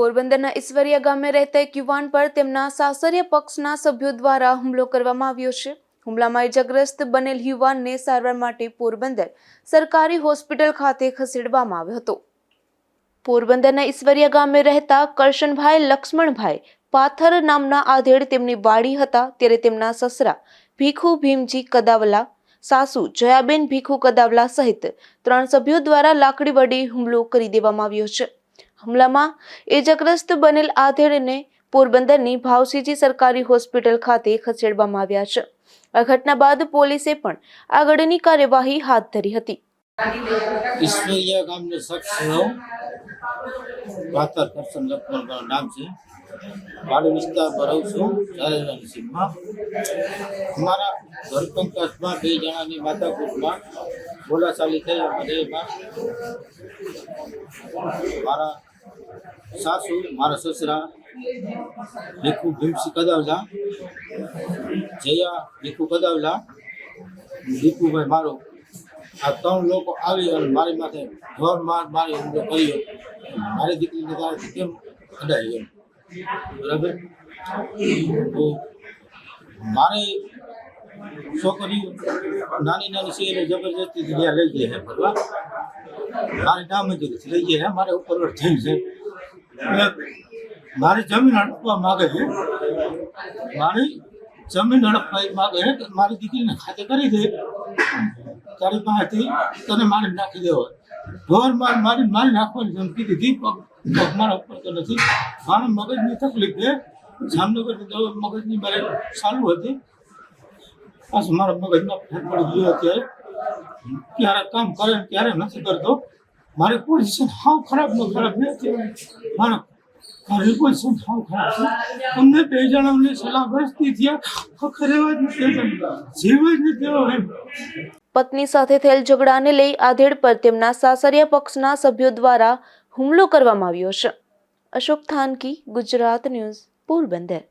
પોરબંદરના ઈશ્વરિયા ગામે રહેતા એક યુવાન પર તેમના સાસરિયા પક્ષના સભ્યો દ્વારા હુમલો કરવામાં આવ્યો છે. હુમલામાં ઇજાગ્રસ્ત બનેલ યુવાનને સારવાર માટે પોરબંદર સરકારી હોસ્પિટલ ખાતે ખસેડવામાં આવ્યો હતો. પોરબંદરના ઈશ્વરિયા ગામે રહેતા કરશનભાઈ લક્ષ્મણભાઈ પાથર નામના આધેડ તેમની વાડી હતા. ત્યારે તેમના સસરા ભીખુ ભીમજી કદાવલા, સાસુ જયાબેન ભીખુ કદાવલા સહિત ત્રણ સભ્યો દ્વારા લાકડી વડે હુમલો કરી દેવામાં આવ્યો છે. હુમલામાં ઇજાગ્રસ્ત બનેલ આધેડને પોરબંદરની ભાવસીજી સરકારી હોસ્પિટલ ખાતે ખસેડવામાં આવ્યા છે. આ ઘટના બાદ પોલીસે પણ આગળની કાર્યવાહી હાથ ધરી હતી. મારા સાસુ, મારા સસરા લેખુ ભીમસી કદાવલા, જયા લેખુ કદાવલા દીપુભાઈ મારો. આ ત્રણ લોકો આવી અને મારી માથે ઘર માર મારી હુમલો કર્યો મારી દીકરીને કારણે કેમ અડાઈ એમ બરાબર? મારે છોકરી નાની નાની છે એને જબરજસ્તી ત્યાં લઈ જાય છે ફરવા. મારી નામંજૂરી લઈ જાય મારે ઉપર થઈ છે. મારી જમીન હડપવા માગે છે. મારી જમીન હડપવા માગે છે મારી દીકરીને ખાતે કરી દે. તારી પાસેથી તને મારી નાખી દેવો. ઢોર માર મારી મારી નાખવાની ધમકી દીધી. પગ મારા ઉપર તો નથી. મારા મગજની તકલીફ છે. જામનગરની મગજની મારે ચાલુ હતી. પાછું મારા મગજમાં ફેર પડી અત્યારે. ક્યારે કામ કરે ને ક્યારે નથી કરતો. મારી પોઝિશન હાવ ખરાબ ન ખરાબ નથી મારા ઘરની પોઝિશન હાવ ખરાબ છે. અમને બે જણાને સલાહ વર્ષથી થયા. ખરેવા જ નથી જીવ જ નથી એમ. પત્ની સાથે થયેલ ઝઘડાને લઈ આધેડ પર તેમના સાસરિયા પક્ષના સભ્યો દ્વારા હુમલો કરવામાં આવ્યો છે. અશોક થાનકી, ગુજરાત ન્યૂઝ, પોરબંદર.